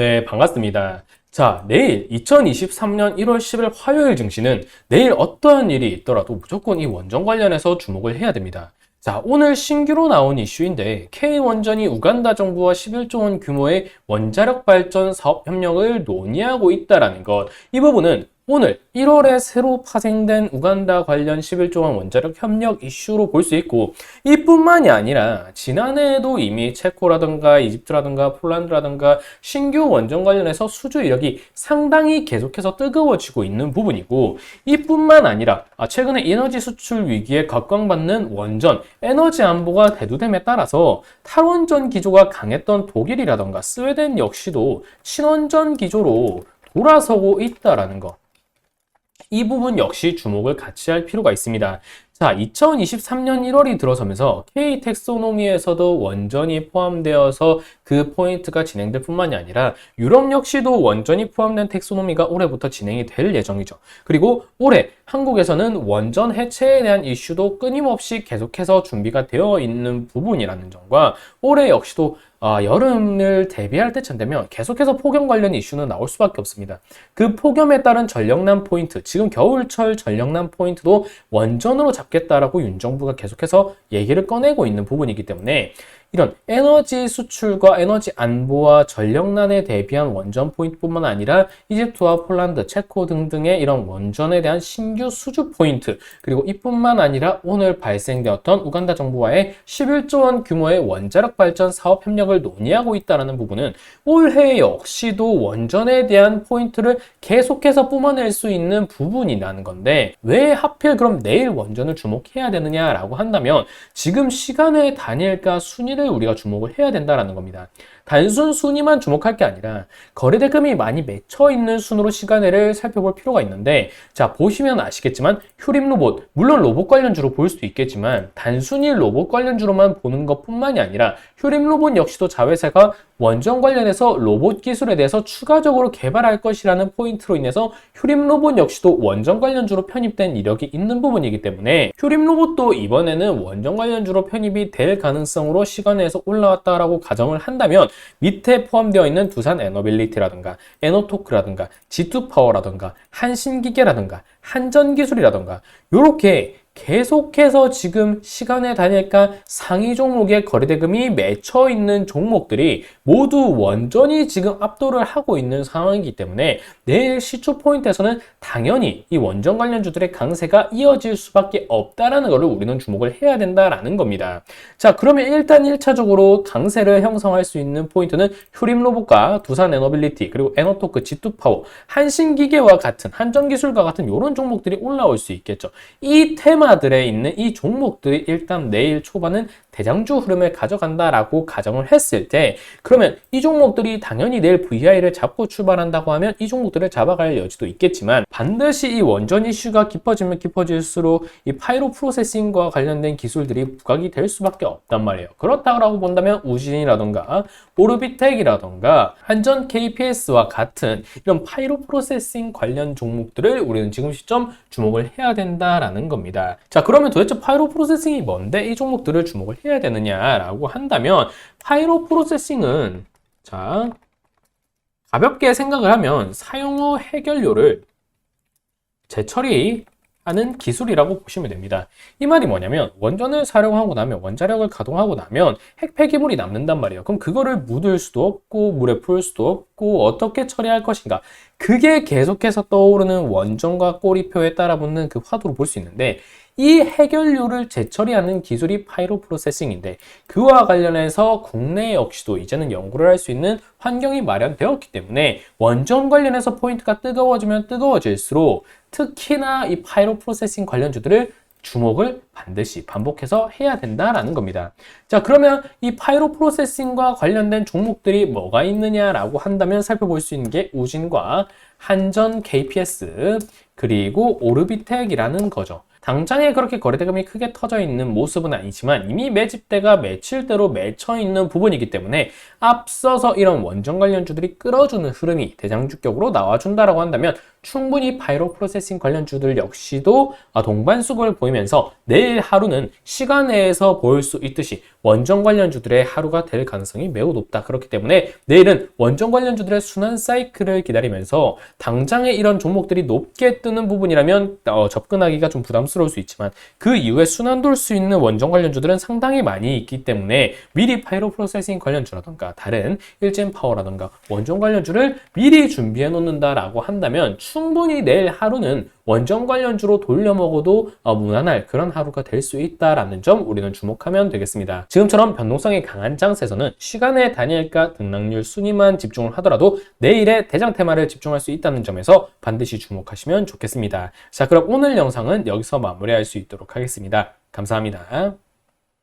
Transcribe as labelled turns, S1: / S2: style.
S1: 네, 반갑습니다. 자, 내일 2023년 1월 10일 화요일 증시는 내일 어떠한 일이 있더라도 무조건 이 원전 관련해서 주목을 해야 됩니다. 자, 오늘 신규로 나온 이슈인데 K원전이 우간다 정부와 11조 원 규모의 원자력 발전 사업 협력을 논의하고 있다라는 것. 이 부분은 오늘 1월에 새로 파생된 우간다 관련 11조 원 원자력 협력 이슈로 볼 수 있고 이뿐만이 아니라 지난해에도 이미 체코라든가 이집트라든가 폴란드라든가 신규 원전 관련해서 수주 이력이 상당히 계속해서 뜨거워지고 있는 부분이고 이뿐만 아니라 아, 최근에 에너지 수출 위기에 각광받는 원전 에너지 안보가 대두됨에 따라서 탈원전 기조가 강했던 독일이라든가 스웨덴 역시도 친원전 기조로 돌아서고 있다라는 것. 이 부분 역시 주목을 같이 할 필요가 있습니다. 자, 2023년 1월이 들어서면서 K 텍소노미에서도 원전이 포함되어서 그 포인트가 진행될 뿐만이 아니라 유럽 역시도 원전이 포함된 텍소노미가 올해부터 진행이 될 예정이죠. 그리고 올해 한국에서는 원전 해체에 대한 이슈도 끊임없이 계속해서 준비가 되어 있는 부분이라는 점과 올해 역시도 아, 여름을 대비할 때쯤 되면 계속해서 폭염 관련 이슈는 나올 수밖에 없습니다. 그 폭염에 따른 전력난 포인트, 지금 겨울철 전력난 포인트도 원전으로 잡겠다라고 윤 정부가 계속해서 얘기를 꺼내고 있는 부분이기 때문에 이런 에너지 수출과 에너지 안보와 전력난에 대비한 원전 포인트뿐만 아니라 이집트와 폴란드, 체코 등등의 이런 원전에 대한 신규 수주 포인트 그리고 이뿐만 아니라 오늘 발생되었던 우간다 정부와의 11조 원 규모의 원자력 발전 사업 협력을 논의하고 있다는 부분은 올해 역시도 원전에 대한 포인트를 계속해서 뿜어낼 수 있는 부분이라는 건데 왜 하필 그럼 내일 원전을 주목해야 되느냐라고 한다면 지금 시간의 단일과 순위를 순위를 우리가 주목을 해야 된다는 겁니다. 단순 순위만 주목할 게 아니라 거래대금이 많이 맺혀 있는 순으로 시간을 살펴볼 필요가 있는데 자 보시면 아시겠지만 휴림 로봇 물론 로봇 관련주로 볼 수도 있겠지만 단순히 로봇 관련주로만 보는 것뿐만이 아니라 휴림 로봇 역시도 자회사가 원전 관련해서 로봇 기술에 대해서 추가적으로 개발할 것이라는 포인트로 인해서 휴림 로봇 역시도 원전 관련주로 편입된 이력이 있는 부분이기 때문에 휴림 로봇도 이번에는 원전 관련주로 편입이 될 가능성으로 시간에서 올라왔다라고 가정을 한다면 밑에 포함되어 있는 두산 에너빌리티라든가 에너토크라든가 G2파워라든가 한신기계라든가 한전기술이라든가 이렇게 계속해서 지금 시간의 단일가 상위 종목의 거래대금이 맺혀 있는 종목들이 모두 원전이 지금 압도를 하고 있는 상황이기 때문에 내일 시초 포인트에서는 당연히 이 원전 관련주들의 강세가 이어질 수밖에 없다라는 것을 우리는 주목을 해야 된다라는 겁니다. 자, 그러면 일단 1차적으로 강세를 형성할 수 있는 포인트는 휴림로봇과 두산 에너빌리티 그리고 에너토크 G2파워 한신기계와 같은 한전기술과 같은 이런 종목들이 올라올 수 있겠죠. 이 테마 테마들에 있는 이 종목들이 일단 내일 초반은 대장주 흐름을 가져간다라고 가정을 했을 때 그러면 이 종목들이 당연히 내일 VI를 잡고 출발한다고 하면 이 종목들을 잡아갈 여지도 있겠지만 반드시 이 원전 이슈가 깊어지면 깊어질수록 이 파이로 프로세싱과 관련된 기술들이 부각이 될 수밖에 없단 말이에요. 그렇다고 본다면 우진이라던가 오르비텍이라던가 한전 KPS와 같은 이런 파이로 프로세싱 관련 종목들을 우리는 지금 시점 주목을 해야 된다라는 겁니다. 자, 그러면 도대체 파이로 프로세싱이 뭔데 이 종목들을 주목을 해야 되느냐라고 한다면 파이로 프로세싱은 자, 가볍게 생각을 하면 사용 후 해결료를 재처리 하는 기술이라고 보시면 됩니다. 이 말이 뭐냐면 원전을 사용하고 나면 원자력을 가동하고 나면 핵 폐기물이 남는단 말이에요. 그럼 그거를 묻을 수도 없고 물에 풀 수도 없고 어떻게 처리할 것인가? 그게 계속해서 떠오르는 원전과 꼬리표에 따라 붙는 그 화두로 볼 수 있는데 이 해결료를 재처리하는 기술이 파이로 프로세싱인데 그와 관련해서 국내 역시도 이제는 연구를 할 수 있는 환경이 마련되었기 때문에 원전 관련해서 포인트가 뜨거워지면 뜨거워질수록 특히나 이 파이로 프로세싱 관련주들을 주목을 반드시 반복해서 해야 된다라는 겁니다. 자, 그러면 이 파이로 프로세싱과 관련된 종목들이 뭐가 있느냐라고 한다면 살펴볼 수 있는 게 우진과 한전 KPS 그리고 오르비텍이라는 거죠. 당장에 그렇게 거래대금이 크게 터져 있는 모습은 아니지만 이미 매집대가 며칠대로 맺혀 있는 부분이기 때문에 앞서서 이런 원전 관련주들이 끌어주는 흐름이 대장주격으로 나와준다라고 한다면 충분히 바이로 프로세싱 관련주들 역시도 동반 수급을 보이면서 내일 하루는 시간 내에서 보일 수 있듯이 원전 관련주들의 하루가 될 가능성이 매우 높다. 그렇기 때문에 내일은 원전 관련주들의 순환 사이클을 기다리면서 당장에 이런 종목들이 높게 뜨는 부분이라면 어, 접근하기가 좀 부담스러울 수 있지만 그 이후에 순환 돌 수 있는 원전 관련주들은 상당히 많이 있기 때문에 미리 파이로 프로세싱 관련주라던가 다른 일젠 파워라던가 원전 관련주를 미리 준비해 놓는다라고 한다면 충분히 내일 하루는 원전 관련주로 돌려 먹어도 어, 무난할 그런 하루가 될 수 있다라는 점 우리는 주목하면 되겠습니다. 지금처럼 변동성이 강한 장세에서는 시간의 단일가 등락률 순위만 집중을 하더라도 내일의 대장 테마를 집중할 수 있다는 점에서 반드시 주목하시면 좋겠습니다. 자, 그럼 오늘 영상은 여기서 마무리할 수 있도록 하겠습니다. 감사합니다.